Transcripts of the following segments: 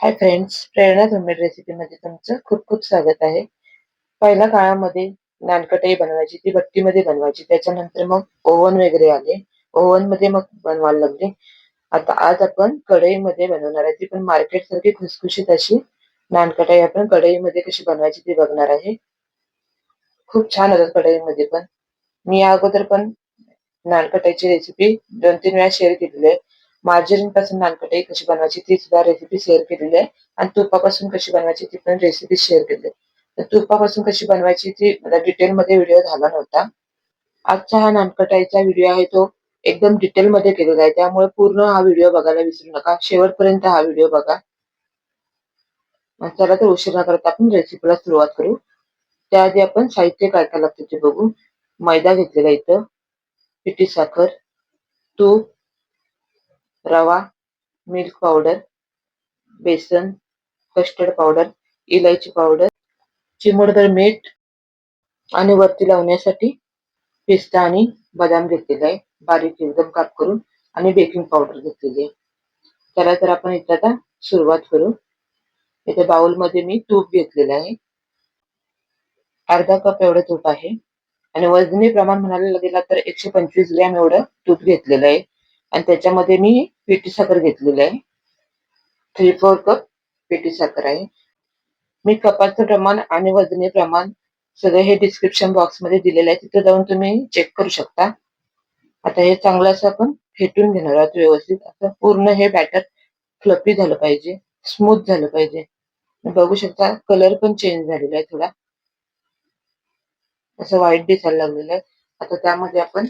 Hi friends प्रेरणा homemade रेसिपीमध्ये तुमचं खूप खूप स्वागत आहे. पहिल्या काळामध्ये नानकटाई बनवायची ती भट्टीमध्ये बनवायची त्याच्यानंतर मग ओव्हन वगैरे आले. ओव्हनमध्ये मग बनवायला लागले. आता आज आपण कढईमध्ये बनवणार आहे ती पण मार्केट सारखी खुसखुशीत अशी नानकटाई आपण कढईमध्ये कशी बनवायची ती बघणार आहे. खूप छान होतात कढईमध्ये पण. मी अगोदर पण नानकटाईची रेसिपी दोन तीन वेळा शेअर केलेली आहे. मार्जरीन पासून नानकटाई कशी बनवायची ती सुद्धा रेसिपी शेअर केलेली आहे. आणि तुपापासून कशी बनवायची ती पण रेसिपी शेअर केली आहे. तर तुपापासून कशी बनवायची ती मला डिटेलमध्ये व्हिडिओ झाला नव्हता. आजचा हा नानकटाईचा व्हिडिओ आहे तो एकदम डिटेलमध्ये केलेला आहे. त्यामुळे पूर्ण हा व्हिडिओ बघायला विसरू नका. शेवटपर्यंत हा व्हिडिओ बघा. चला तर उशीर न करता आपण रेसिपीला सुरुवात करू. त्याआधी आपण साहित्य काय काय लागतं ते बघू. मैदा घेतलेला इथं. पिठी साखर तूप रवा मिल्क पावडर बेसन कस्टर्ड पावडर इलायची पावडर चिमडभर मीठ आणि वरती लावण्यासाठी पिस्ता आणि बदाम घेतलेला आहे. बारीक एकदम काप करून आणि बेकिंग पावडर घेतलेली आहे. त्याला तर आपण इथं आता सुरुवात करू. इथे बाउलमध्ये मी तूप घेतलेलं आहे. अर्धा कप एवढं तूप आहे. आणि वजनी प्रमाण म्हणायला गेला तर एकशे पंचवीस ग्रॅम एवढं तूप घेतलेलं आहे. आणि त्याच्यामध्ये मी पिठी साखर घेतलेली आहे. थ्री फोर कप पिठी साखर आहे. मी कपाचं प्रमाण आणि वजनी प्रमाण सगळं हे डिस्क्रिप्शन बॉक्समध्ये दिलेलं आहे. तिथे जाऊन तुम्ही चेक करू शकता. आता हे चांगलं असं आपण फेटून घेणार आहोत व्यवस्थित. आता पूर्ण हे बॅटर फ्लपी झालं पाहिजे. स्मूथ झालं पाहिजे. बघू शकता कलर पण चेंज झालेला आहे थोडा. असं व्हाईट दिसायला लागलेलं आहे. आता त्यामध्ये आपण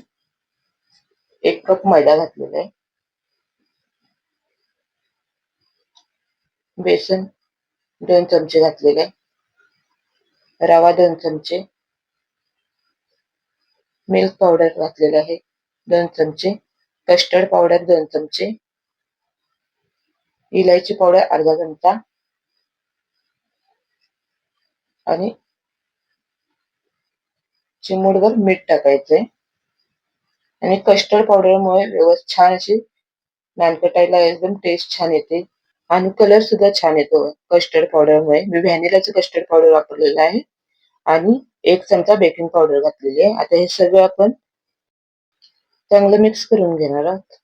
एक कप मैदा घातलेला आहे. बेसन दोन चमचे घातलेले आहे. रवा दोन चमचे. मिल्क पावडर घातलेले आहे दोन चमचे. कस्टर्ड पावडर दोन चमचे. इलायची पावडर अर्धा चमचा. आणि चिमूटभर मीठ टाकायचंय आणि कस्टर्ड पावडरमुळे व्यवस्थित छान अशी नानकटाईला एकदम टेस्ट छान येते. आणि कलर सुद्धा छान येतो. कस्टर्ड पावडरमुळे. मी व्हॅनिलाचं कस्टर्ड पावडर वापरलेलं आहे. आणि एक चमचा बेकिंग पावडर घातलेली आहे. आता हे सगळं आपण चांगलं मिक्स करून घेणार आहोत.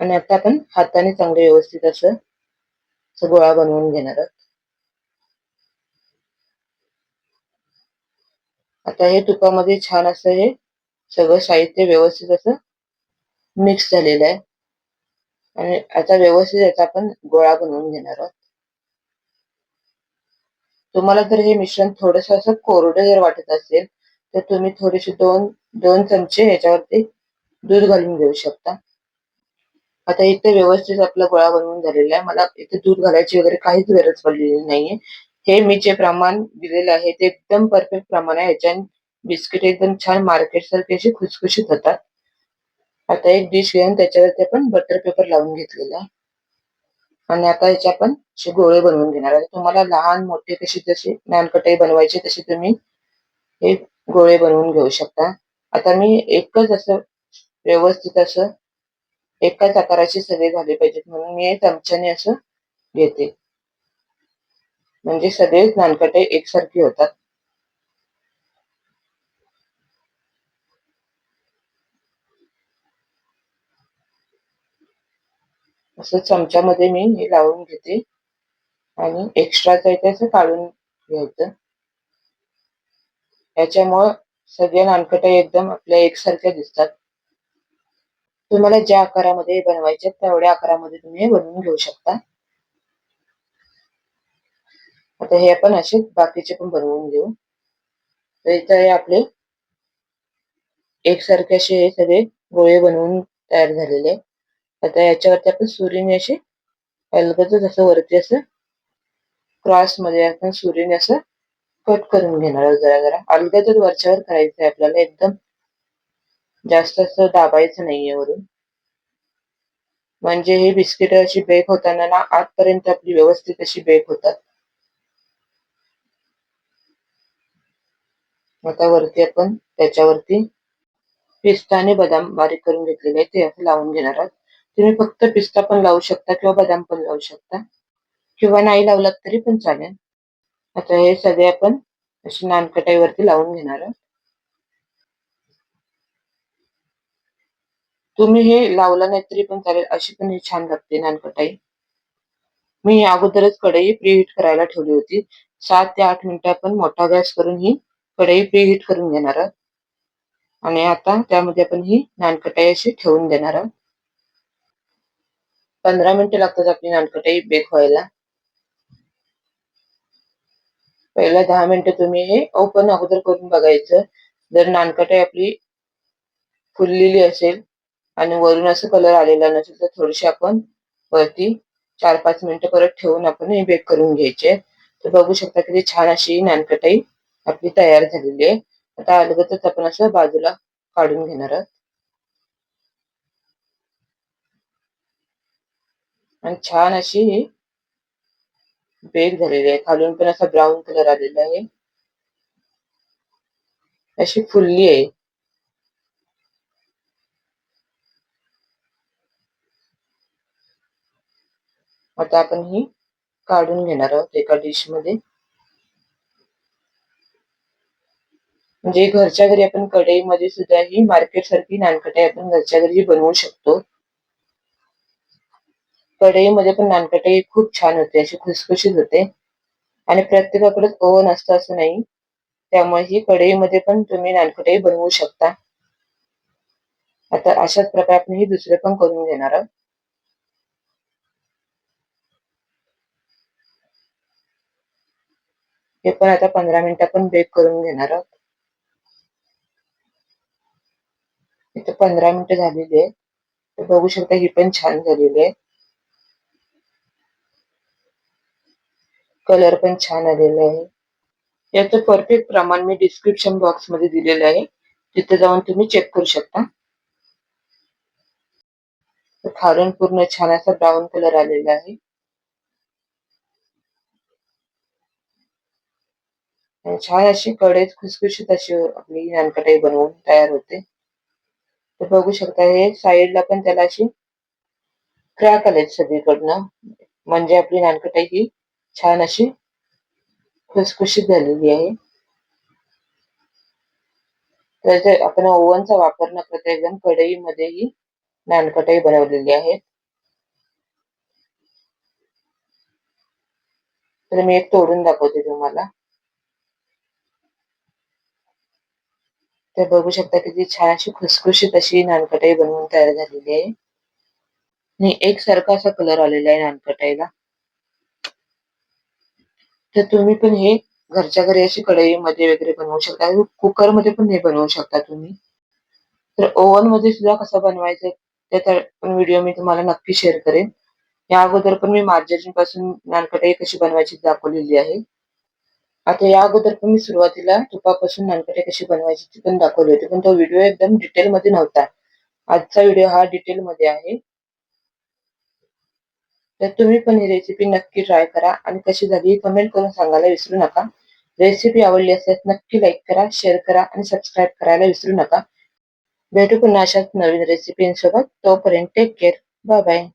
आणि आता आपण हाताने चांगलं व्यवस्थित असं गोळा बनवून घेणार आहोत. आता हे तुपामध्ये छान असं हे सगळं साहित्य व्यवस्थित असं मिक्स झालेलं आहे. आणि आता व्यवस्थित याचा आपण गोळा बनवून घेणार आहोत. तुम्हाला जर हे मिश्रण थोडस असं कोरडं जर वाटत असेल तर तुम्ही थोडेसे दोन दोन चमचे याच्यावरती दूध घालून घेऊ शकता. आता इथे व्यवस्थित आपला गोळा बनवून झालेला आहे. मला इथे दूध घालायची वगैरे काहीच गरज पडलेली नाहीये. हे मी जे प्रमाण दिलेलं आहे ते एकदम परफेक्ट प्रमाण आहे. याच्या बिस्किट एकदम छान मार्केट सारखे असे खुसखुशीत होतात. आता एक डिश घेऊन त्याच्यावरती आपण बटर पेपर लावून घेतलेला आहे. आणि आता याचे आपण असे गोळे बनवून घेणार आहे. तुम्हाला लहान मोठे कशी जशी नानकटाई बनवायचे तशी तुम्ही हे गोळे बनवून घेऊ शकता. आता मी एकच असं व्यवस्थित असं एकाच आकाराची सगळे झाले पाहिजेत म्हणून मी चमच्याने असं घेते. म्हणजे सगळे नानकटे एकसारखे होतात. असं चमच्यामध्ये मी हे लावून घेते. आणि एक्स्ट्राच आहे असं काढून घ्यायचं. याच्यामुळं सगळे नानकटे एकदम आपल्या एकसारख्या दिसतात. तुम्हाला ज्या आकारामध्ये बनवायचे तेवढ्या आकारामध्ये तुम्ही हे बनवून घेऊ शकता. आता हे आपण असे बाकीचे पण बनवून घेऊ. तर इथं हे आपले एकसारखे असे हे सगळे गोळे बनवून तयार झालेले आता याच्यावरती आपण सूर्यने असे अलगद असं वरती असं क्रॉसमध्ये आपण सूर्यने असं कट करून घेणार जरा जरा. अलगदच वरच्यावर करायचं आहे आपल्याला एकदम जास्त असं दाबायचं नाहीये वरून. म्हणजे हे बिस्किट अशी बेक होताना ना आतपर्यंत आपली व्यवस्थित अशी बेक होतात. आता वरती आपण त्याच्यावरती पिस्ता आणि बदाम बारीक करून घेतलेले आहे ते आपण लावून घेणार आहोत. तुम्ही फक्त पिस्ता पण लावू शकता किंवा बदाम पण लावू शकता. किंवा नाही लावलात तरी पण चालेल. आता हे सगळे आपण अशी नानकटाईवरती लावून घेणार आहोत. तुम्ही हे लावलं नाही तरी पण चालेल अशी पण ही छान लागते नानकटाई. मी अगोदरच कढई प्रीहीट करायला ठेवली होती. सात ते आठ मिनिटं आपण मोठा गॅस करून ही कढई प्रीहीट करून घेणार आहोत. आणि आता त्यामध्ये आपण ही नानकटाई अशी ठेवून देणार आहोत. पंधरा मिनिटं लागतात आपली नानकटाई बेक व्हायला. पहिला दहा मिनिटं तुम्ही हे ओपन अगोदर करून बघायचं. जर नानकटाई आपली फुललेली असेल आणि वरून असं कलर आलेला नसेल तर थोडीशी आपण वरती चार पाच मिनिटं परत ठेवून आपण हे बेक करून घ्यायचे. तर बघू शकता किती छान अशी नानकटाई आपली तयार झालेली आहे. आता अलगतच आपण असं बाजूला काढून घेणार आहोत. आणि छान अशी ही बेक झालेली आहे. खालून पण असा ब्राऊन कलर आलेला आहे. अशी फुलली आहे. आता आपण ही काढून घेणार आहोत एका डिशमध्ये म्हणजे घरच्या घरी आपण कढईमध्ये सुद्धा ही मार्केट सारखी नानकटाई आपण घरच्या घरी बनवू शकतो. कढईमध्ये पण नानकटाई खूप छान होते अशी खुसखुशीत होते. आणि प्रत्येकाकडे ओव्हन असतं असं नाही. त्यामुळे ही कढईमध्ये पण तुम्ही नानकटाई बनवू शकता. आता अशाच प्रकारे आपण ही दुसरे पण करून घेणार आहोत. हे पण आता पंधरा मिनिटं आपण बेक करून घेणार आहोत. इथे पंधरा मिनिटं झालेली आहे बघू शकता ही पण छान झालेली आहे. कलर पण छान आलेला आहे. याचं परफेक्ट प्रमाण मी डिस्क्रिप्शन बॉक्समध्ये दिलेलं आहे. तिथे जाऊन तुम्ही चेक करू शकता. खालून पूर्ण छान असा ब्राऊन कलर आलेला आहे. छान अशी कडेच खुसखुशीत अशी आपली नानकटाई बनवून तयार होते. तर बघू शकता हे साईडला पण त्याला अशी क्रॅक आलेत सगळीकडनं. म्हणजे आपली नानकटाई ही छान अशी खुसखुशीत झालेली आहे. तर आपण ओव्हनचा वापर न करता एकदम कढईमध्ये ही नानकटाई बनवलेली आहे तर मी एक तोडून दाखवते तुम्हाला. तर बघू शकता किती छान अशी खुसखुशीत अशी नानकटाई बनवून तयार झालेली आहे. आणि एकसारखा असा कलर आलेला आहे नानकटाईला. तर तुम्ही पण हे घरच्या घरी अशी कढईमध्ये वगैरे बनवू शकता. कुकरमध्ये पण हे बनवू शकता तुम्ही. तर ओव्हनमध्ये सुद्धा कसं बनवायचं त्याचा पण व्हिडिओ मी तुम्हाला नक्की शेअर करेन. या अगोदर पण मी मार्जरीन पासून नानकटाई कशी बनवायची दाखवलेली आहे. आता या अगोदर पण मी सुरुवातीला तुपापासून नानकटाई कशी बनवायची ती पण दाखवली होती पण तो व्हिडिओ एकदम डिटेल मध्ये नव्हता. आजचा व्हिडिओ हा डिटेल मध्ये आहे. तर तुम्ही पण ही रेसिपी नक्की ट्राय करा आणि कशी झाली कमेंट करून सांगायला विसरू नका. रेसिपी आवडली असेल नक्की लाईक करा शेअर करा आणि सबस्क्राईब करायला विसरू नका. भेटू पुन्हा अशाच नवीन रेसिपींसोबत तोपर्यंत टेक केअर बाय बाय